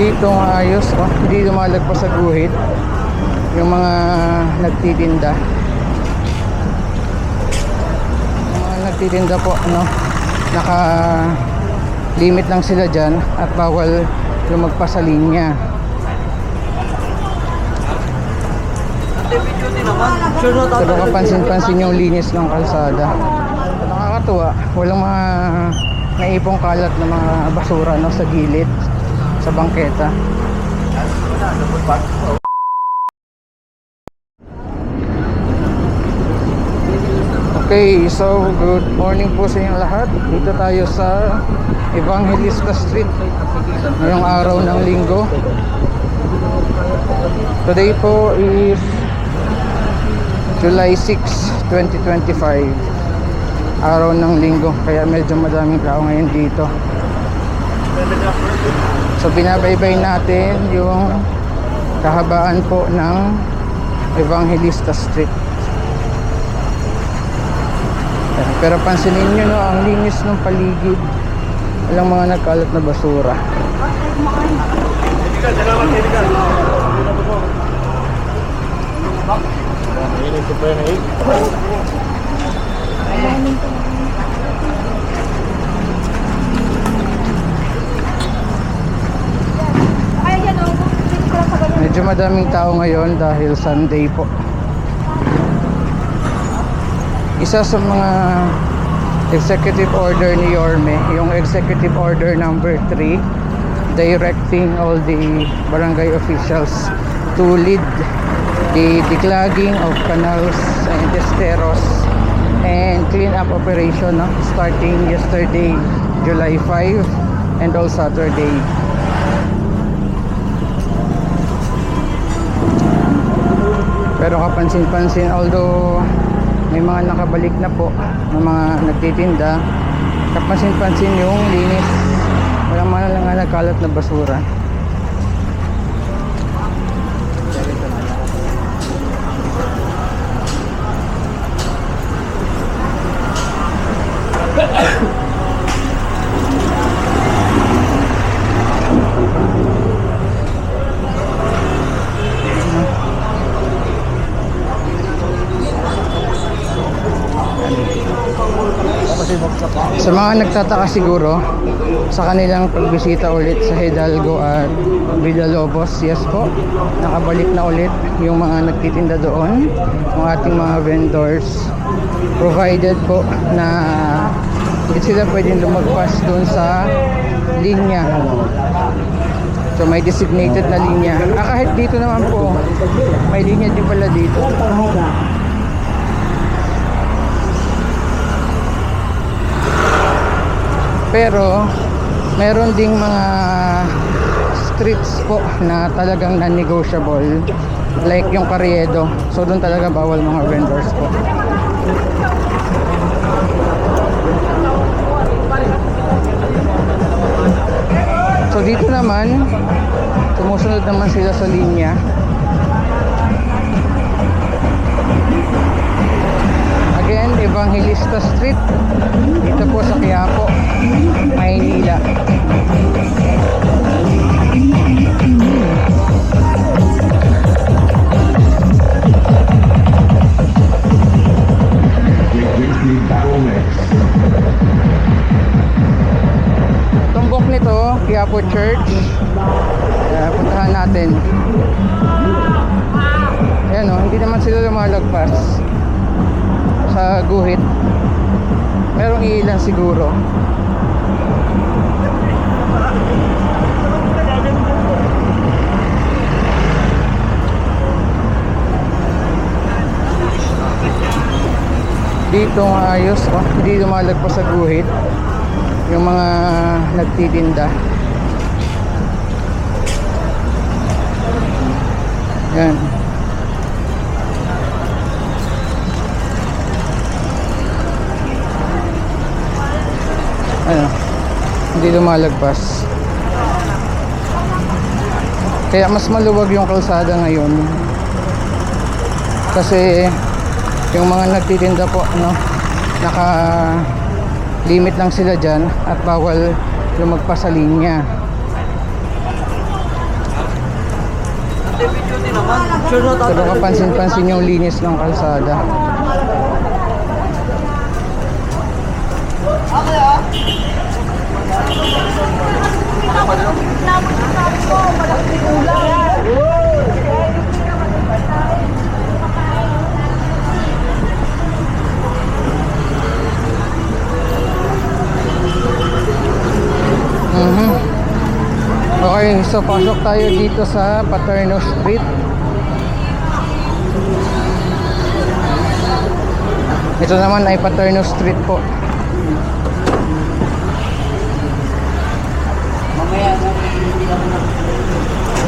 dito maayos oh. hindi lumalagpas sa guhit. Yung mga nagtitinda. Yung mga nagtitinda po no naka limit lang sila dyan at bawal lumagpas sa linya. Pero kapansin-pansin yung linis ng kalsada. Nakakatuwa. Walang mga naipong kalat na mga basura no, sa gilid sa bangketa Okay, so good morning po sa inyong lahat. Dito tayo sa Evangelista Street ngayong araw ng linggo. Today po is July 6, 2025. Araw ng linggo, kaya medyo madaming tao ngayon dito. So binabaybay natin yung kahabaan po ng Evangelista Street. Pero pansinin nyo no, ang linis ng paligid. Walang mga nagkalat na basura. Medyo madaming tao ngayon dahil Sunday po. Isa sa mga executive order ni Yorme, yung executive order number 3 directing all the barangay officials to lead the declogging of canals and esteros and clean up operation no? starting yesterday July 5 and all Saturday pero kapansin-pansin although may mga nakabalik na po ng mga nagtitinda kapansin-pansin yung linis. Walang mga lang nagkalat na basura Sa mga nagtataka siguro sa kanilang pagbisita ulit sa Hidalgo at Villalobos, yes po, nakabalik na ulit yung mga nagtitinda doon, yung ating mga vendors, provided po na hindi sila pwedeng lumagpas doon sa linya. So may designated na linya. Ah, kahit dito naman po, may linya din pala dito. Pero meron ding mga streets po na talagang non-negotiable like yung Carriedo. So doon talaga bawal mga vendors po. So dito naman sumusunod naman sila sa linya. Again, Evangelista Street nito, Quiapo Church. Kaya puntahan natin. Ayan o, hindi naman sila lumalagpas sa guhit. Merong ilan siguro. Dito ayos oh, hindi lumalagpas sa guhit yung mga nagtitinda. Yan. ano, hindi lumalagpas. Kaya mas maluwag yung kalsada ngayon. Kasi yung mga nagtitinda po, no, naka limit lang sila dyan at bawal lumagpas sa linya pero kapansin-pansin yung linis ng kalsada Okay, oh. Okay, so pasok tayo dito sa Paterno Street. Ito naman ay Paterno Street po.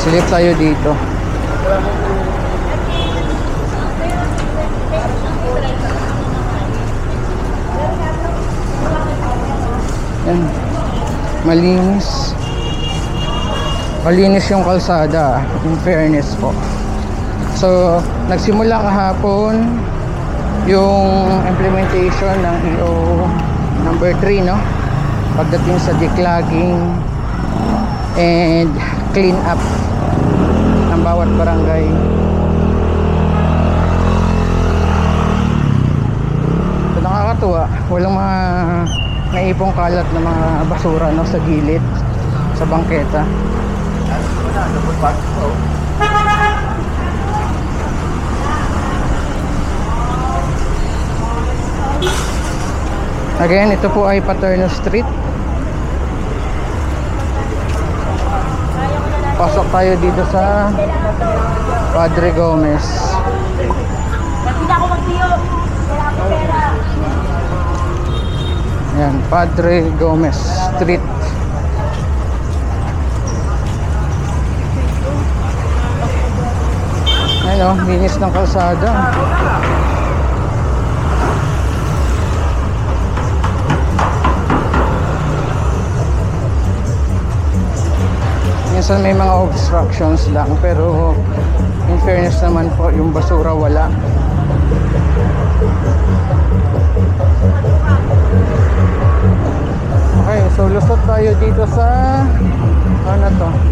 Silip tayo dito. Yan. Malinis. Malinis yung kalsada, in fairness po. So, nagsimula kahapon yung implementation ng EO number 3, no? Pagdating sa declogging and clean up ng bawat barangay. So, nakakatuwa, walang mga naipong kalat na mga basura no, sa gilid, sa bangketa. Again, ito po ay Paterno Street. Pasok tayo dito sa Padre Gomez. Hindi ako magtiyo. Wala akong pera. Yan, Padre Gomez Street. Ayan o, linis ng kalsada. Minsan may mga obstructions lang pero in fairness naman po yung basura wala. Okay, so lusot tayo dito sa ano to?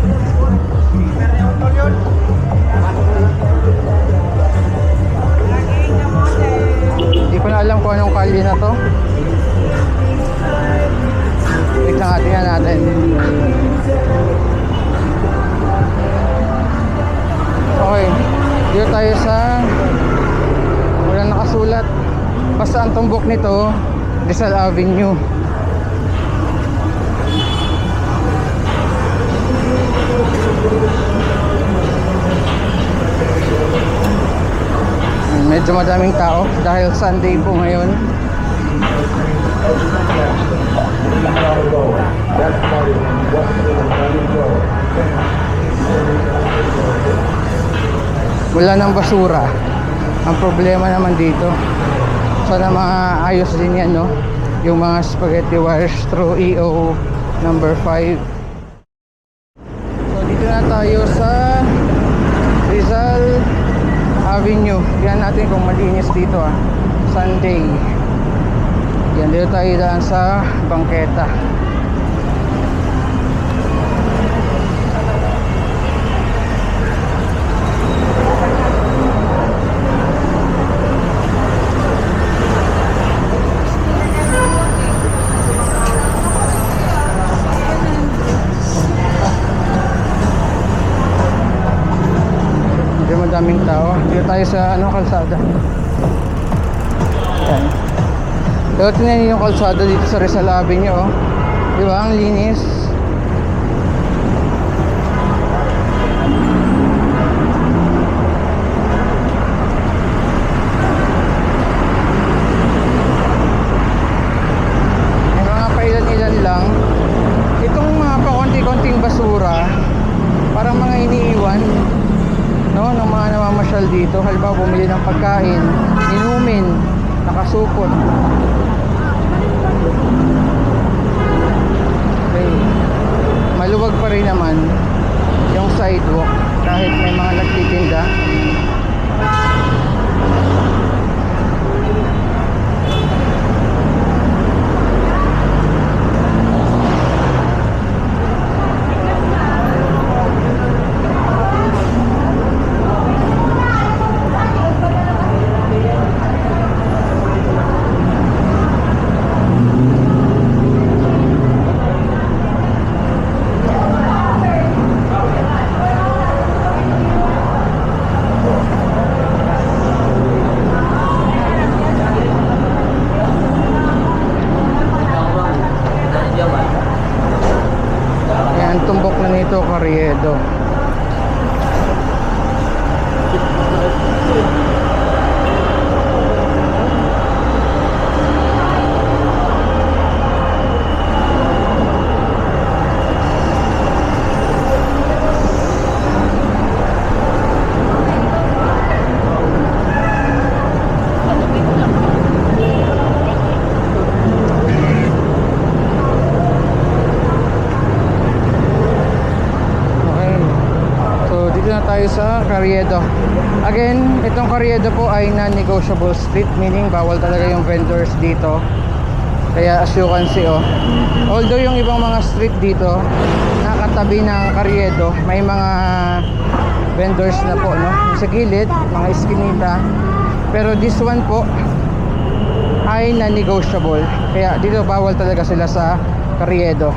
Rizal Avenue. Medyo madaming tao dahil Sunday po ngayon. Wala nang basura. Ang problema naman dito, sana maayos din yan, no? Yung mga spaghetti wires through EO number 5. So dito na tayo sa Rizal Avenue. Yan natin kung malinis dito ah. Sunday. Yan dito tayo daan sa bangketa. Medyo madaming tao. Dito tayo sa ano kalsada. Yan. Pero tingnan yung kalsada dito sa Rizal Avenue oh. Di ba? Ang linis. May mga pailan-ilan lang. Itong mga pakonti-konting basura, parang mga iniiwan no, ng mga namamasyal dito. Halimbawa, bumili ng pagkain, inumin, nakasupot. Okay. Maluwag pa rin naman yung sidewalk kahit may mga nagtitinda. Sanito Carriedo. Okay. So, dito na tayo sa Carriedo. Again, itong Carriedo po ay non-negotiable street, meaning bawal talaga yung vendors dito. Kaya as you can see, oh. Although yung ibang mga street dito, nakatabi ng Carriedo, may mga vendors na po, no? Sa gilid, mga eskinita. Pero this one po, ay non-negotiable. Kaya dito bawal talaga sila sa Carriedo.